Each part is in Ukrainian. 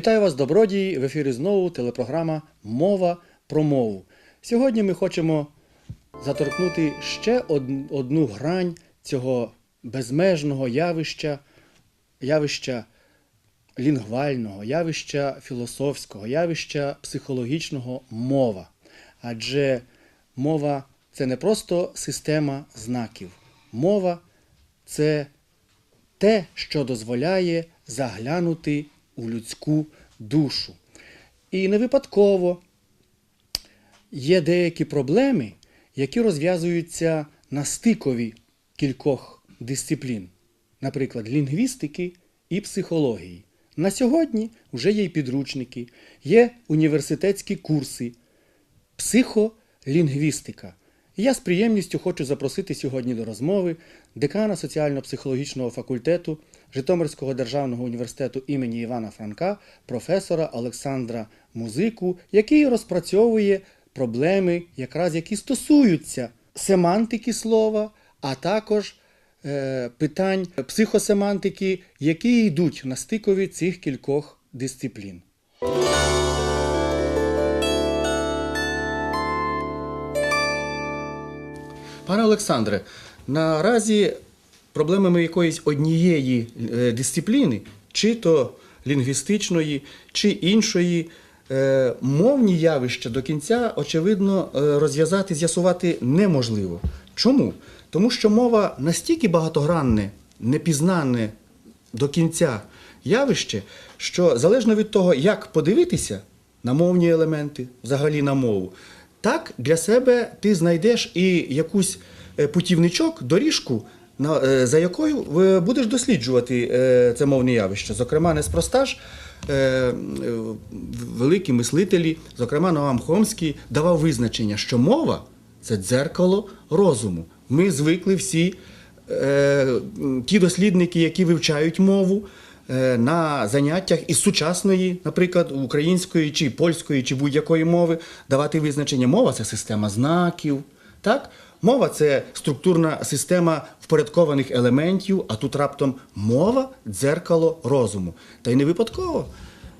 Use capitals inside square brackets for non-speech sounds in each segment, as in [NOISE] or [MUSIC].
Вітаю вас, добродії! В ефірі знову телепрограма Мова про мову. Сьогодні ми хочемо заторкнути ще одну грань цього безмежного явища, явища лінгвального, явища філософського, явища психологічного мова. Адже мова це не просто система знаків. Мова це те, що дозволяє заглянути у людську душу. І не випадково є деякі проблеми, які розв'язуються на стикові кількох дисциплін, наприклад, лінгвістики і психології. На сьогодні вже є й підручники, є університетські курси, психолінгвістика. Я з приємністю хочу запросити сьогодні до розмови декана соціально-психологічного факультету Житомирського державного університету імені Івана Франка, професора Олександра Музику, який розпрацьовує проблеми, якраз які стосуються семантики слова, а також е, питань психосемантики, які йдуть на стикові цих кількох дисциплін. Пане Олександре, наразі проблемами якоїсь однієї е, дисципліни, чи то лінгвістичної, чи іншої, е, мовні явища до кінця, очевидно, е, розв'язати, з'ясувати неможливо. Чому? Тому що мова настільки багатогранне, непізнанне до кінця явище, що залежно від того, як подивитися на мовні елементи, взагалі на мову, так для себе ти знайдеш і якусь е, путівничок, доріжку, е, за якою будеш досліджувати е, це мовне явище. Зокрема, неспроста ж е, е, великі мислителі, зокрема Ноам Хомський, давав визначення, що мова це дзеркало розуму. Ми звикли всі, е, ті дослідники, які вивчають мову, е, на заняттях із сучасної, наприклад, української чи польської, чи будь-якої мови, давати визначення. Мова це система знаків. Так? Мова це структурна система впорядкованих елементів, а тут раптом мова дзеркало розуму. Та й не випадково.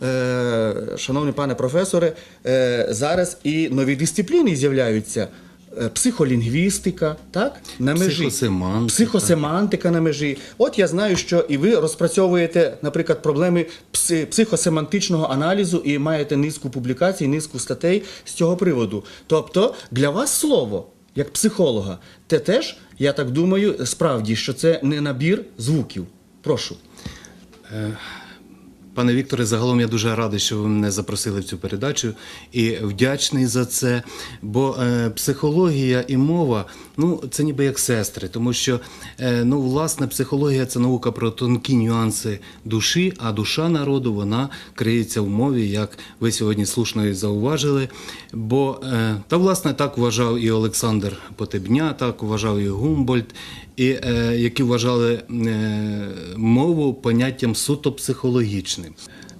Е, шановний пане професоре, е, зараз і нові дисципліни з'являються. Е, Психолінгвістика, так? На межі. Психосемантика. Психосемантика на межі. От я знаю, що і ви розпрацьовуєте, наприклад, проблеми психосемантичного аналізу і маєте низку публікацій, низку статей з цього приводу. Тобто для вас слово, як психолога, те теж, я так думаю, справді, що це не набір звуків. Прошу. Пане Вікторе, загалом я дуже радий, що ви мене запросили в цю передачу і вдячний за це. Бо е, психологія і мова ну це ніби як сестри, тому що е, ну, власне психологія це наука про тонкі нюанси душі, а душа народу вона криється в мові, як ви сьогодні слушно і зауважили. Бо е, та власне так вважав і Олександр Потебня, так вважав і Гумбольд, і е, які вважали е, мову поняттям суто психологічним.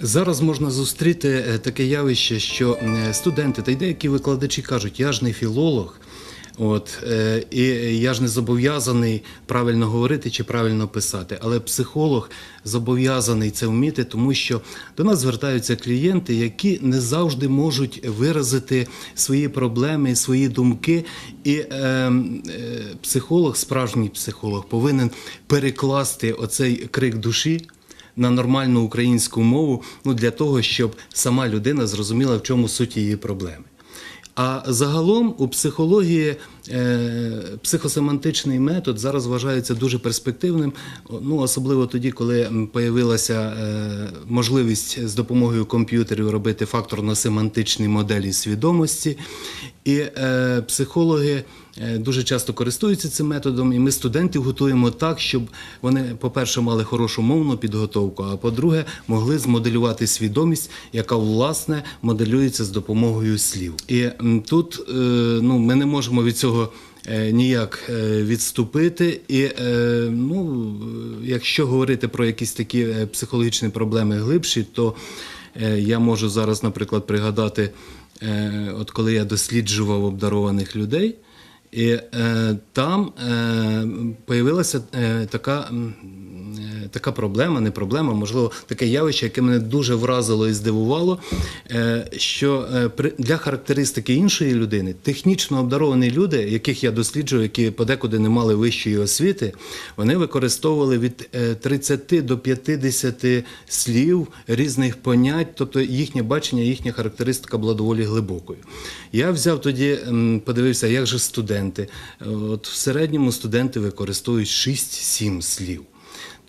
Зараз можна зустріти е, таке явище, що е, студенти та й деякі викладачі кажуть, я ж не філолог. От, е, і я ж не зобов'язаний правильно говорити чи правильно писати, але психолог зобов'язаний це вміти, тому що до нас звертаються клієнти, які не завжди можуть виразити свої проблеми, свої думки. І е, е, психолог, справжній психолог, повинен перекласти оцей крик душі на нормальну українську мову ну, для того, щоб сама людина зрозуміла, в чому суть її проблеми. А загалом у психології психосемантичний метод зараз вважається дуже перспективним, ну особливо тоді, коли появилася е, можливість з допомогою комп'ютерів робити факторно-семантичні моделі свідомості. І е, психологи е, дуже часто користуються цим методом, і ми студентів готуємо так, щоб вони, по-перше, мали хорошу мовну підготовку, а по-друге, могли змоделювати свідомість, яка власне моделюється з допомогою слів. І тут е, ну, ми не можемо від цього. Е, Ніяк е, відступити, і е, ну, якщо говорити про якісь такі психологічні проблеми глибші, то я можу зараз, наприклад, пригадати, от коли я досліджував обдарованих людей, і е, там е, появилася е, така така проблема, не проблема, можливо, таке явище, яке мене дуже вразило і здивувало, е, що е, для характеристики іншої людини технічно обдаровані люди, яких я досліджую, які подекуди не мали вищої освіти, вони використовували від е, 30 до 50 слів різних понять, тобто їхнє бачення, їхня характеристика була доволі глибокою. Я взяв тоді, подивився, як же студенти. Е, От в середньому студенти використовують 6-7 слів.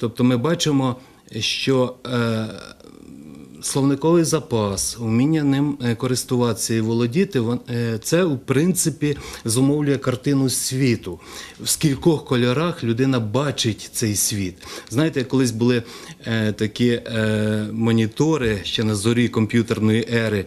Тобто ми бачимо, що е, словниковий запас, вміння ним е, користуватися і володіти, е, це в принципі зумовлює картину світу. В скількох кольорах людина бачить цей світ. Знаєте, колись були е, такі монітори ще на зорі комп'ютерної ери.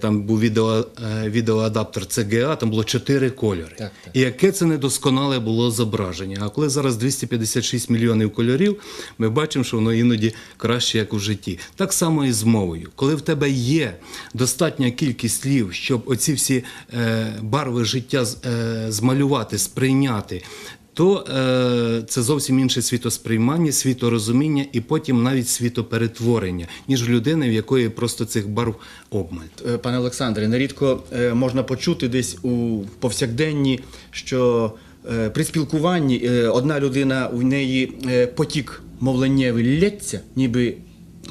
Там був відео, відеоадаптер CGA, там було чотири кольори. Так, так. І яке це недосконале було зображення. А коли зараз 256 мільйонів кольорів, ми бачимо, що воно іноді краще, як у житті. Так само і з мовою. Коли в тебе є достатня кількість слів, щоб оці всі е, барви життя е, змалювати, сприйняти. То е, це зовсім інше світосприймання, світорозуміння і потім навіть світоперетворення, ніж людини, в якої просто цих барв обмаль. Е, Пане Олександре, нерідко можна почути десь у повсякденні, що при спілкуванні одна людина в неї потік мовленнєвий лється, ніби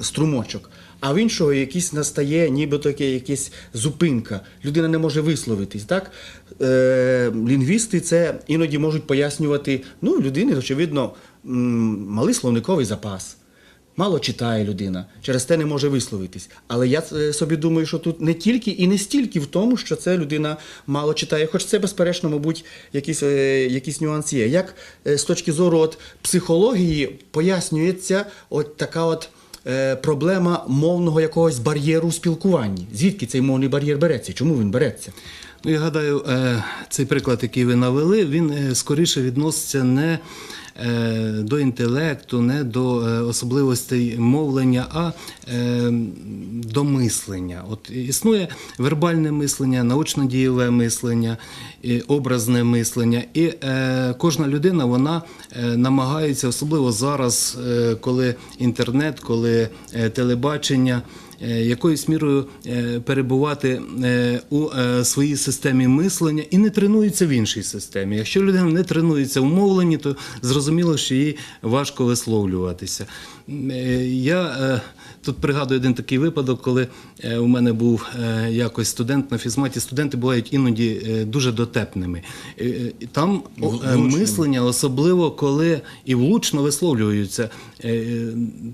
струмочок. А в іншого якийсь настає, ніби таке якась зупинка. Людина не може висловитись. Так? Е, лінгвісти це іноді можуть пояснювати, ну, людини, очевидно, малий словниковий запас. Мало читає людина, через те не може висловитись. Але я е, собі думаю, що тут не тільки і не стільки в тому, що це людина мало читає, хоч це, безперечно, мабуть, якийсь, е, якийсь нюанс є. Як е, з точки зору от, психології пояснюється от така от проблема мовного якогось бар'єру у спілкуванні? Звідки цей мовний бар'єр береться? Чому він береться? Ну, я гадаю, е, цей приклад, який ви навели, він е, скоріше відноситься не е, до інтелекту, не до е, особливостей мовлення, а е, до мислення. От існує вербальне мислення, научно-дієве мислення, образне мислення. І е, кожна людина вона е, намагається, особливо зараз, е, коли інтернет, коли е, телебачення е, якоюсь мірою е, перебувати е, у е, своїй системі мислення і не тренується в іншій системі. Якщо людина не тренується в мовленні, то зрозуміло, що їй важко висловлюватися. Е, Я е, тут пригадую один такий випадок, коли е, у мене був е, якось студент на фізматі. Студенти бувають іноді е, дуже дотепними. Там о, е, мислення, особливо коли і влучно висловлюються.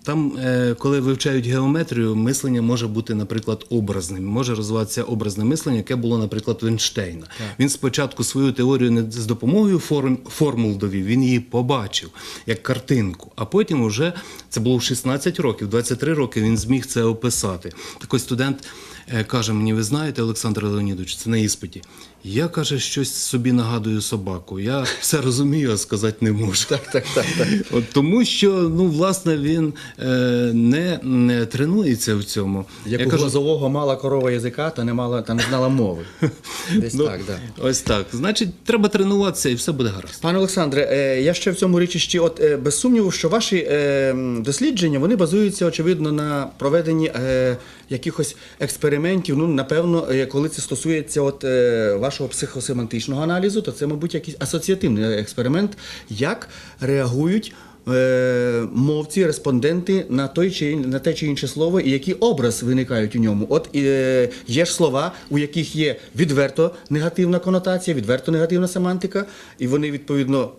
Там, коли вивчають геометрію, мислення може бути, наприклад, образним. Може розвиватися образне мислення, яке було, наприклад, в Ейнштейна. Він спочатку свою теорію не з допомогою форм, формул довів, він її побачив як картинку. А потім уже це було в 16 років, 23 роки він зміг це описати. Такий студент е, каже мені: ви знаєте, Олександр Леонідович, це на іспиті. Я каже, щось собі нагадую собаку. Я [LAUGHS] все розумію, а сказати не можу. Так, так, так, так. От тому, що ну власне він е, не, не тренується в цьому. Як Я у кажу, глазового мала корова язика, та не мала та не знала мови. [LAUGHS] Десь ну, так, да. ось так. Значить, треба тренуватися і все буде гаразд. Пане Олександре, е, я ще в цьому річищі, от е, без сумніву, що ваші е, дослідження вони базуються очевидно на проведенні е, якихось експериментів. Ну, напевно, е, коли це стосується от е, вашого психосемантичного аналізу, то це, мабуть, якийсь асоціативний експеримент, як реагують. е, Мовці, респонденти на той чи на те чи інше слово, і який образ виникають у ньому. От е, є ж слова, у яких є відверто негативна конотація, відверто негативна семантика, і вони відповідно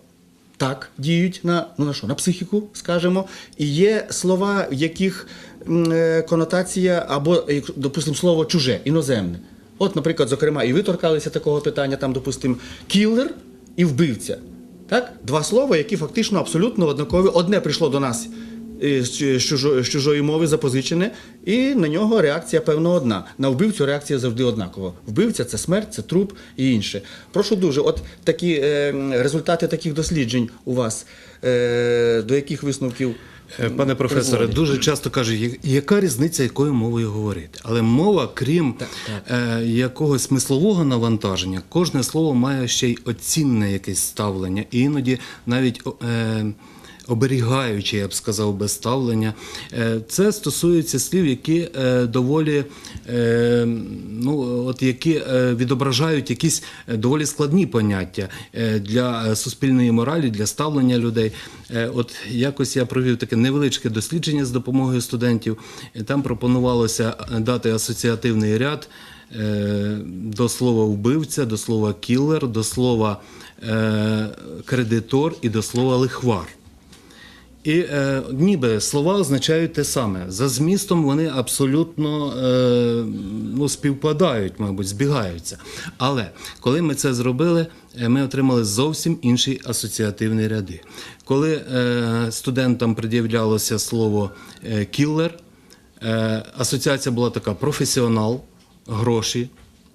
так діють на ну на що на психіку, скажімо. І є слова, в яких е, конотація або, допустимо, слово чуже, іноземне. От, наприклад, зокрема, і ви торкалися такого питання, там, допустимо, кілер і вбивця. Так? Два слова, які фактично абсолютно однакові. Одне прийшло до нас е, чу- з чужої мови запозичене, і на нього реакція певно одна. На вбивцю реакція завжди однакова. Вбивця це смерть, це труп і інше. Прошу дуже, от такі е, результати таких досліджень у вас, е, до яких висновків? Е, Пане професоре, дуже часто кажуть, яка різниця, якою мовою говорити. Але мова, крім Так, Е, якогось смислового навантаження, кожне слово має ще й оцінне якесь ставлення. І іноді навіть е, оберігаюче, я б сказав, би ставлення. Е, Це стосується слів, які е, доволі е, ну, от які відображають якісь доволі складні поняття для суспільної моралі, для ставлення людей. От якось я провів таке невеличке дослідження з допомогою студентів. Там пропонувалося дати асоціативний ряд до слова вбивця, до слова кілер, до слова кредитор і до слова лихвар. І е, ніби слова означають те саме. За змістом вони абсолютно е, ну, співпадають, мабуть, збігаються. Але коли ми це зробили, е, ми отримали зовсім інші асоціативні ряди. Коли е, студентам пред'являлося слово е, кілер, е, асоціація була така: професіонал, гроші,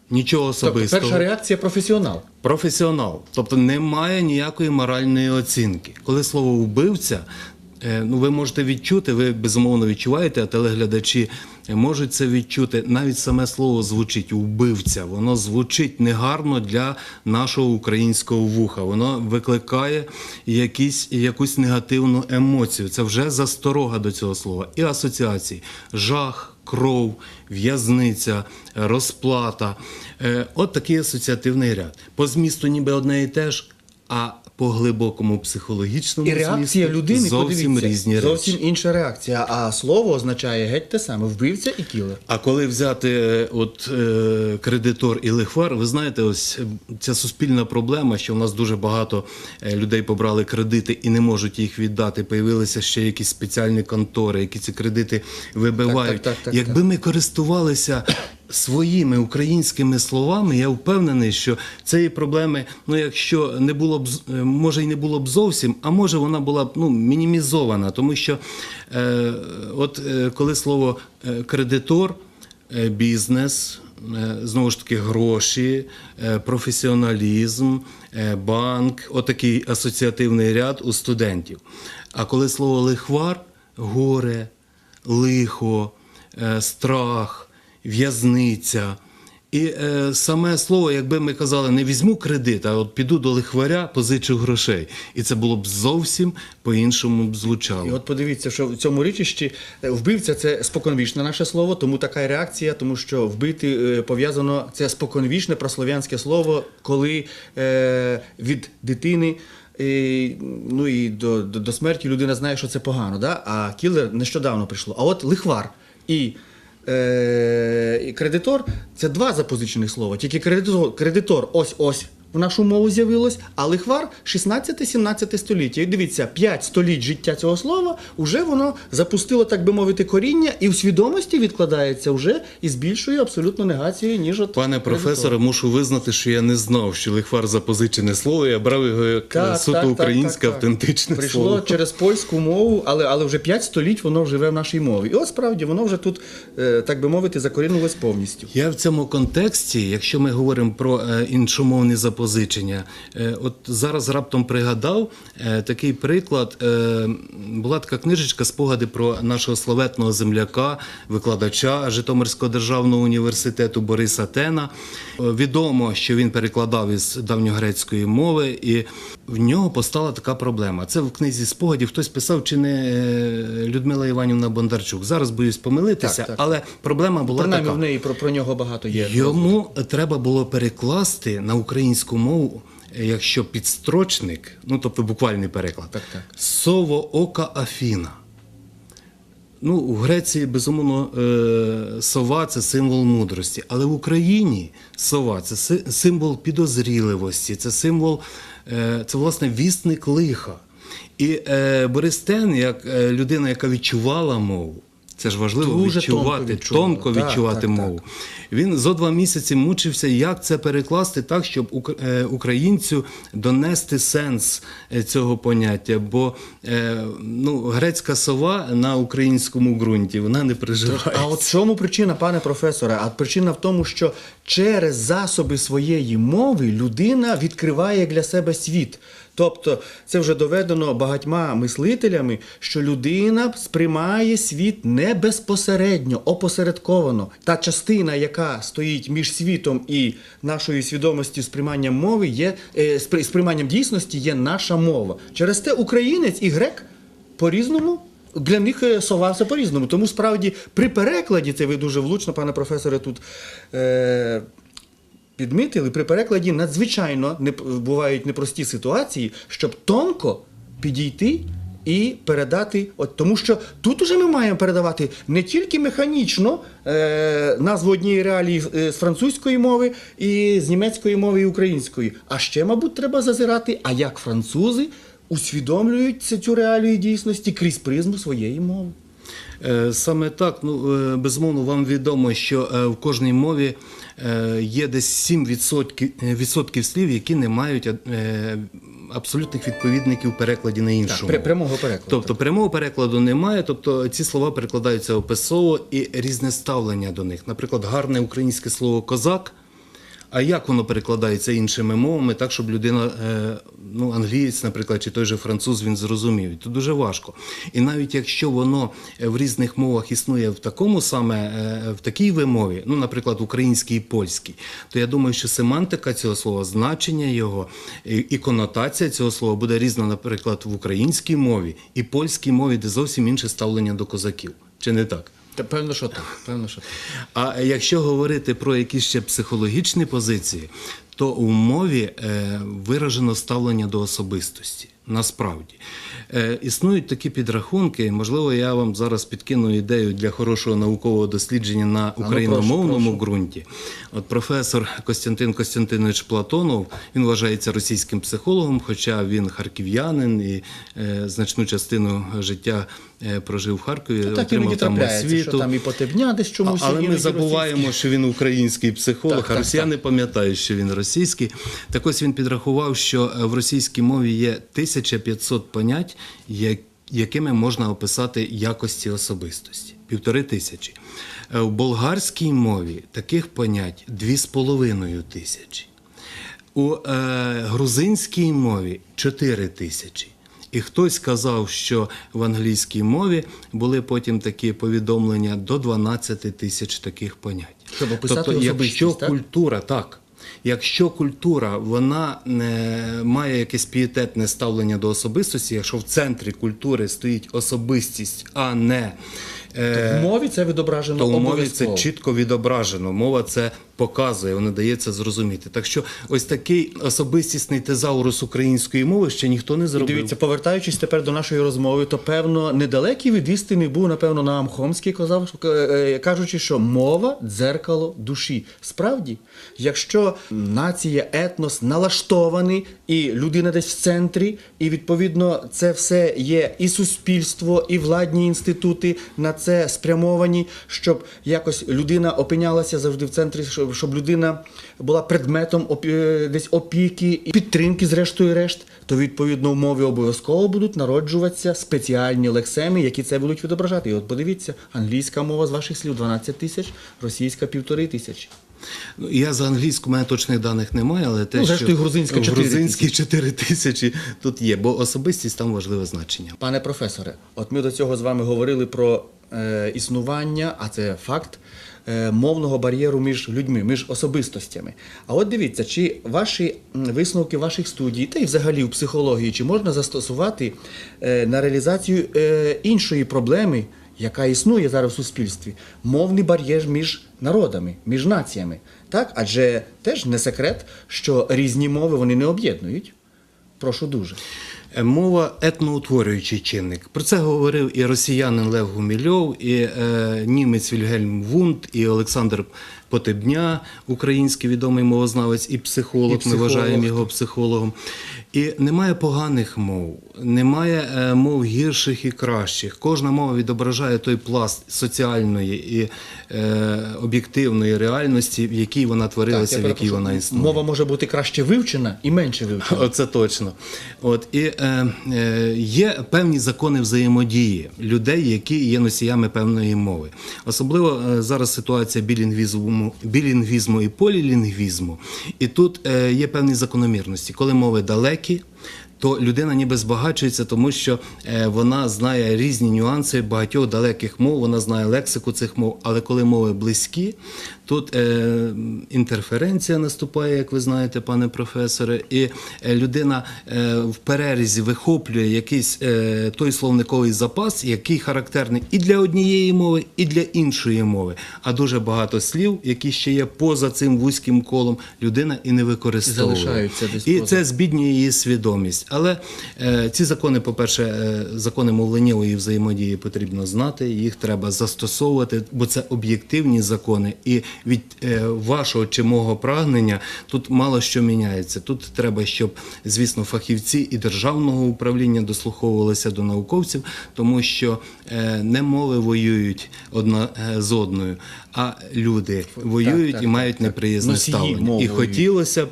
нічого Тобто особистого. перша реакція професіонал. Професіонал, тобто немає ніякої моральної оцінки. Коли слово вбивця, ну ви можете відчути, ви безумовно відчуваєте, а телеглядачі можуть це відчути. Навіть саме слово звучить вбивця. Воно звучить негарно для нашого українського вуха. Воно викликає якісь, якусь негативну емоцію. Це вже засторога до цього слова. І асоціації. Жах кров, в'язниця, розплата. Е, От такий асоціативний ряд. По змісту ніби одне і те ж, а по глибокому психологічному І реакція змісту людини зовсім подивіться, різні зовсім речі. інша реакція. А слово означає геть те саме: вбивця і кілер. А коли взяти е, от е, кредитор і лихвар, ви знаєте, ось е, ця суспільна проблема, що в нас дуже багато е, людей побрали кредити і не можуть їх віддати. Появилися ще якісь спеціальні контори, які ці кредити вибивають. Так, так, так, так, Якби ми користувалися своїми українськими словами, я впевнений, що цієї проблеми, ну якщо не було б е, може і не було б зовсім, а може вона була б ну мінімізована, тому що е, от е, коли слово е, кредитор, е, бізнес. е, Знову ж таки, гроші, професіоналізм, банк, отакий асоціативний ряд у студентів. А коли слово лихвар горе, лихо, страх, в'язниця. І е, саме слово, якби ми казали, не візьму кредит, а от піду до лихваря, позичу грошей. І це було б зовсім по-іншому б звучало. І от подивіться, що в цьому річищі е, вбивця це споконвічне наше слово, тому така реакція, тому що вбити е, пов'язано це споконвічне прослов'янське слово, коли е, від дитини. е, ну і до, до, до смерті людина знає, що це погано, да? а кілер нещодавно прийшло. А от лихвар і, е, кредитор це два запозичених слова. Тільки кредитор, кредитор ось-ось в нашу мову з'явилось, а лихвар 16-17 століття. І дивіться, 5 століть життя цього слова вже воно запустило, так би мовити, коріння, і в свідомості відкладається вже із більшою абсолютно негацією, ніж от Пане професоре, мушу визнати, що я не знав, що лихвар запозичене слово. Я брав його як Так, суто так, українське так, так. автентичне Прийшло слово. через польську мову, але, але вже 5 століть воно живе в нашій мові. І от справді воно вже тут, е, так би мовити, закорінилось повністю. Я в цьому контексті, якщо ми говоримо про е, іншомовні запозичення, е, от зараз раптом пригадав е, такий приклад. Е, була така книжечка спогади про нашого славетного земляка, викладача Житомирського державного університету Бориса Тена. Відомо, що він перекладав із давньогрецької мови, і в нього постала така проблема. Це в книзі спогадів хтось писав, чи не Людмила Іванівна Бондарчук. Зараз боюсь помилитися, Так, так. але проблема була Принаймні така. в неї про, про нього багато є. Йому треба було перекласти на українську мову, е, якщо підстрочник, ну тобто буквальний переклад, Так, так. сово ока Афіна. Ну, у Греції, безумовно, е, сова це символ мудрості, але в Україні сова це символ підозріливості, це символ, е, це власне вісник лиха. І е, Борис Тен, як людина, яка відчувала мову, це ж важливо Дуже тонко відчувати, тонко Так, відчувати так, мову. Він зо два місяці мучився, як це перекласти так, щоб е, українцю донести сенс е, цього поняття. Бо е, ну, грецька сова на українському ґрунті вона не приживається. А от чому причина, пане професоре? А причина в тому, що через засоби своєї мови людина відкриває для себе світ. Тобто це вже доведено багатьма мислителями, що людина сприймає світ не безпосередньо, опосередковано. Та частина, яка стоїть між світом і нашою свідомістю сприйманням мови, є е, сприйманням дійсності, є наша мова. Через те українець і грек по-різному. Для них е, сова все по-різному. Тому справді при перекладі, це ви дуже влучно, пане професоре, тут е, підмітили, при перекладі надзвичайно не, бувають непрості ситуації, щоб тонко підійти і передати. От, тому що тут уже ми маємо передавати не тільки механічно е, назву однієї реалії е, з французької мови, і з німецької мови і української. А ще, мабуть, треба зазирати, а як французи усвідомлюють цю- реалію дійсності крізь призму своєї мови. Е, Саме так, ну е, безумовно, вам відомо, що е, в кожній мові є десь 7 відсотків, відсотків слів, які не мають абсолютних відповідників в перекладі на іншу. Так, прямого перекладу. Тобто прямого перекладу немає, тобто ці слова перекладаються описово і різне ставлення до них. Наприклад, гарне українське слово козак. А як воно перекладається іншими мовами, так щоб людина, е, ну англієць, наприклад, чи той же француз, він зрозумів. Це дуже важко. І навіть якщо воно е, в різних мовах існує в такому саме е, в такій вимові, ну, наприклад, українській і польській, то я думаю, що семантика цього слова, значення його і конотація цього слова буде різна, наприклад, в українській мові і польській мові, де зовсім інше ставлення до козаків. Чи не так? Та певно, що так. Певно, що так. А якщо говорити про якісь ще психологічні позиції, то у мові е, виражено ставлення до особистості. Насправді е, існують такі підрахунки. Можливо, я вам зараз підкину ідею для хорошого наукового дослідження на ну, україномовному прошу, ґрунті. От професор Костянтин Костянтинович Платонов він вважається російським психологом, хоча він харків'янин і е, значну частину життя прожив в Харкові. Так отримав іноді там освіту. що там і потебня десь чомусь. А- Але ми забуваємо, що він український психолог, Так, а так, росіяни пам'ятають, що він російський. Так ось він підрахував, що е, в російській мові є 1500 понять, якими можна описати якості особистості. Півтори тисячі. Е, В болгарській мові таких понять дві з половиною тисячі. У е, грузинській мові 4 тисячі. І хтось казав, що в англійській мові були потім такі повідомлення до 12 тисяч таких понять. Щоб описати тобто, якщо так? культура, так. Якщо культура вона не має якесь пієтетне ставлення до особистості, якщо в центрі культури стоїть особистість, а не е, В мові це відображено то в мові це чітко відображено. Мова це показує, вона дається зрозуміти. Так що ось такий особистісний тезаурус української мови ще ніхто не зробив. Дивіться, повертаючись тепер до нашої розмови, то певно недалекий від істини був, напевно, на Амхомський казав, е, кажучи, що мова дзеркало душі. Справді, якщо нація, етнос налаштований, і людина десь в центрі, і відповідно це все є і суспільство, і владні інститути на це спрямовані, щоб якось людина опинялася завжди в центрі, щоб, людина була предметом е, десь опіки і підтримки, зрештою решт, то відповідно в мові обов'язково будуть народжуватися спеціальні лексеми, які це будуть відображати. І от подивіться, англійська мова з ваших слів 12 тисяч, російська півтори тисячі. Ну, я за англійську, у мене точних даних немає, але те, Ну, що грузинська в 4 грузинській 4 тисячі тут є, бо особистість там важливе значення. Пане професоре, от ми до цього з вами говорили про е, існування, а це факт. е, Мовного бар'єру між людьми, між особистостями. А от дивіться, чи ваші висновки ваших студій, та й взагалі в психології, чи можна застосувати е, на реалізацію е, іншої проблеми, яка існує зараз в суспільстві, мовний бар'єр між народами, між націями. Так? Адже теж не секрет, що різні мови вони не об'єднують. Прошу дуже. Е, Мова етноутворюючий чинник. Про це говорив і росіянин Лев Гумільов, і е, німець Вільгельм Вунд, і Олександр Потебня, український відомий мовознавець і психолог. І Ми вважаємо його психологом. І немає поганих мов, немає е, мов гірших і кращих. Кожна мова відображає той пласт соціальної і е, об'єктивної реальності, в якій вона творилася, я в якій вона існує. Мова може бути краще вивчена і менше вивчена. Оце точно. От і е, е, є певні закони взаємодії людей, які є носіями певної мови. Особливо е, зараз ситуація білінгвізму, білінгвізму і полілінгвізму. І тут е, є певні закономірності. Коли мови далекі, то людина ніби збагачується, тому що е, вона знає різні нюанси багатьох далеких мов, вона знає лексику цих мов. Але коли мови близькі, тут е, інтерференція наступає, як ви знаєте, пане професоре, і е, людина в перерізі вихоплює якийсь той словниковий запас, який характерний і для однієї мови, і для іншої мови. А дуже багато слів, які ще є поза цим вузьким колом, людина і не використовує. Десь і це збіднює її свідомість. Але е, ці закони, по-перше, е, закони мовленнєвої взаємодії потрібно знати, їх треба застосовувати, бо це об'єктивні закони. І від е, вашого чи мого прагнення тут мало що міняється. Тут треба, щоб, звісно, фахівці і державного управління дослуховувалися до науковців, тому що е, не мови воюють одна з одною, а люди воюють так, і мають так. неприязне ставлення. І хотілося б,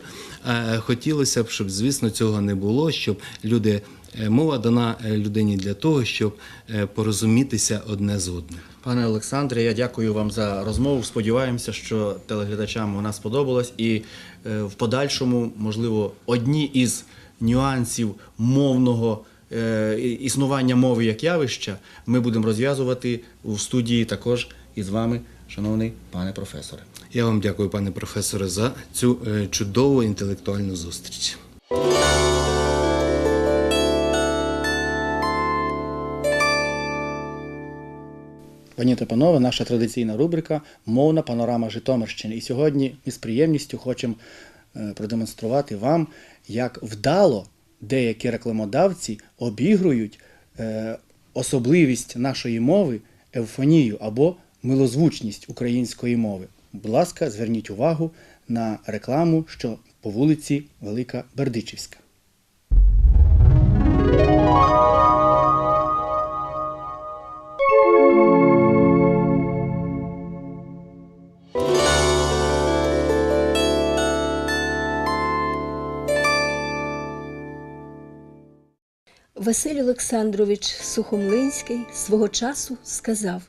хотілося б, щоб, звісно, цього не було, щоб люди. е, Мова дана е, людині для того, щоб е, порозумітися одне з одним. Пане Олександре, я дякую вам за розмову. Сподіваємося, що телеглядачам вона сподобалась, і е, в подальшому, можливо, одні із нюансів мовного е, існування мови як явища ми будемо розв'язувати в студії також із вами, шановний пане професоре. Я вам дякую, пане професоре, за цю е, чудову інтелектуальну зустріч. Пані та панове, наша традиційна рубрика Мовна панорама Житомирщини. І сьогодні ми з приємністю хочемо е, продемонструвати вам, як вдало деякі рекламодавці обігрують е, особливість нашої мови, евфонію або милозвучність української мови. Будь ласка, зверніть увагу на рекламу, що по вулиці Велика Бердичівська. Василь Олександрович Сухомлинський свого часу сказав: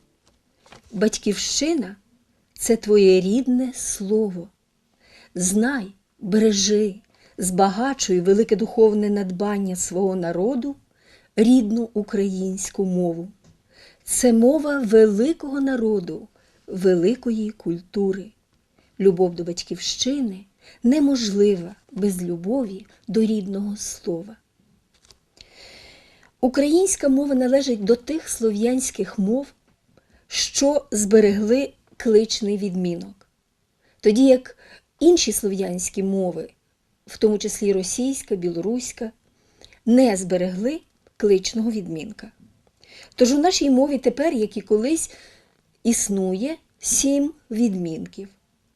Батьківщина це твоє рідне слово. Знай, бережи, збагачуй велике духовне надбання свого народу, рідну українську мову. Це мова великого народу, великої культури. Любов до батьківщини неможлива без любові до рідного слова. Українська мова належить до тих слов'янських мов, що зберегли кличний відмінок. Тоді як інші слов'янські мови, в тому числі російська, білоруська, не зберегли кличного відмінка. Тож у нашій мові тепер, як і колись, існує сім відмінків: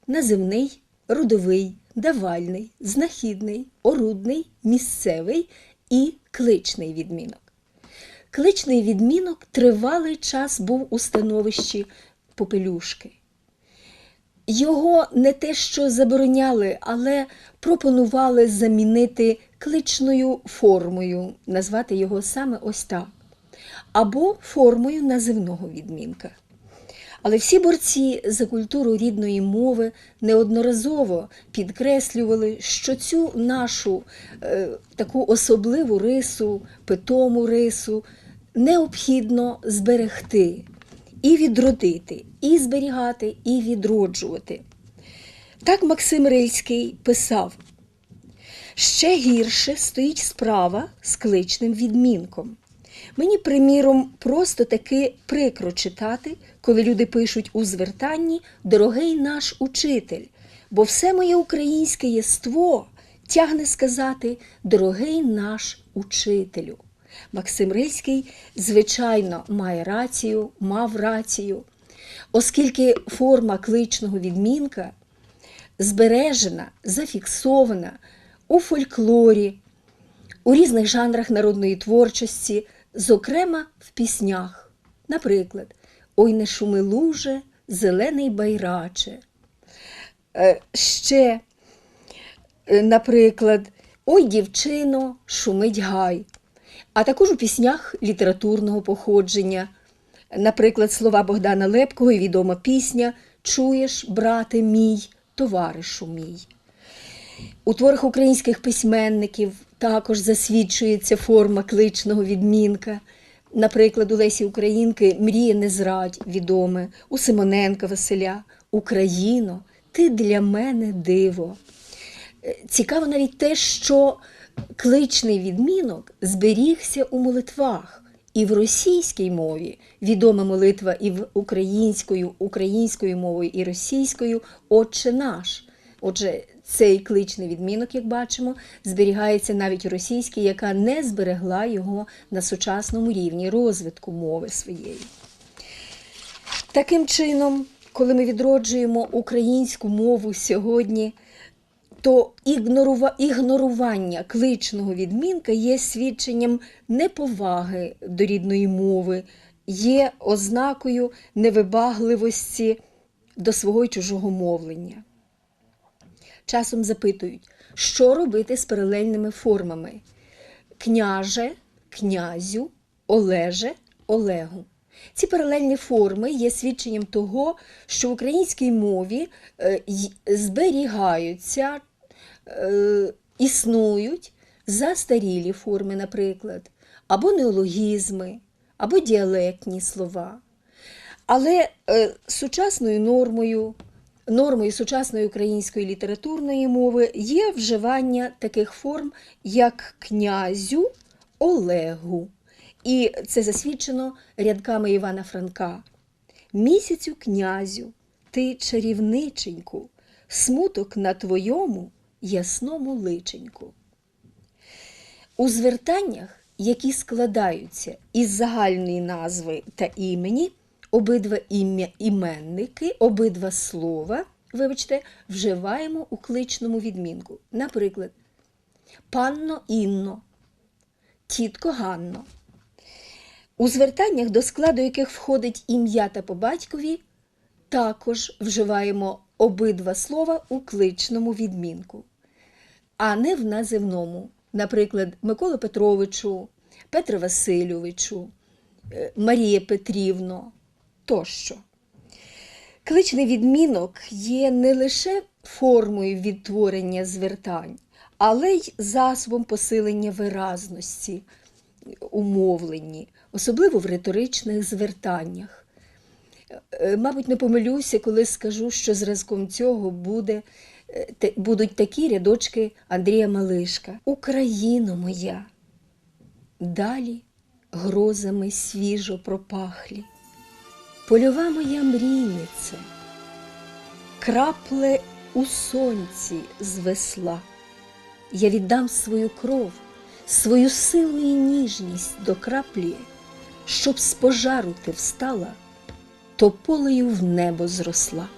називний, родовий, давальний, знахідний, орудний, місцевий і кличний відмінок. Кличний відмінок тривалий час був у становищі попелюшки. Його не те, що забороняли, але пропонували замінити кличною формою, назвати його саме ось так, або формою називного відмінка. Але всі борці за культуру рідної мови неодноразово підкреслювали, що цю нашу е, таку особливу рису, питому рису необхідно зберегти і відродити, і зберігати, і відроджувати. Так Максим Рильський писав: ще гірше стоїть справа з кличним відмінком. Мені, приміром, просто таки прикро читати, коли люди пишуть у звертанні Дорогий наш учитель, бо все моє українське єство тягне сказати Дорогий наш учителю. Максим Рильський, звичайно, має рацію, мав рацію, оскільки форма кличного відмінка збережена, зафіксована у фольклорі, у різних жанрах народної творчості, зокрема в піснях. Наприклад, Ой не шуми луже, зелений байраче. Е, Ще, е, наприклад, Ой, дівчино, шумить гай. А також у піснях літературного походження. Наприклад, слова Богдана Лепкого і відома пісня Чуєш, брате мій, товаришу мій. У творах українських письменників також засвідчується форма кличного відмінка. Наприклад, у Лесі Українки Мрія не зрадь відоме, у Симоненка Василя Україно, ти для мене диво. Е, Цікаво навіть те, що кличний відмінок зберігся у молитвах. І в російській мові відома молитва і в українською, українською мовою і російською Отче наш. Отже, цей кличний відмінок, як бачимо, зберігається навіть у російській, яка не зберегла його на сучасному рівні розвитку мови своєї. Таким чином, коли ми відроджуємо українську мову сьогодні, то ігнорува- ігнорування кличного відмінка є свідченням неповаги до рідної мови, є ознакою невибагливості до свого й чужого мовлення. Часом запитують, що робити з паралельними формами княже, князю, олеже, олегу. Ці паралельні форми є свідченням того, що в українській мові е, зберігаються, е, існують застарілі форми, наприклад, або неологізми, або діалектні слова. Але е, сучасною нормою, нормою сучасної української літературної мови є вживання таких форм, як князю Олегу. І це засвідчено рядками Івана Франка. Місяцю князю, ти чарівниченьку, смуток на твоєму ясному личеньку. У звертаннях, які складаються із загальної назви та імені, обидва ім'я іменники, обидва слова, вибачте, вживаємо у кличному відмінку. Наприклад, панно Інно, тітко Ганно. У звертаннях, до складу яких входить ім'я та по батькові, також вживаємо обидва слова у кличному відмінку, а не в називному. Наприклад, Микола Петровичу, Петре Васильовичу, е, Марія Петрівно тощо. Кличний відмінок є не лише формою відтворення звертань, але й засобом посилення виразності у мовленні, особливо в риторичних звертаннях. Е, Мабуть, не помилюся, коли скажу, що зразком цього буде, е, будуть такі рядочки Андрія Малишка. Україно моя, далі грозами свіжо пропахлі. Польова моя мрійниця, крапле у сонці з весла. Я віддам свою кров, свою силу і ніжність до краплі, щоб з пожару ти встала, то полею в небо зросла.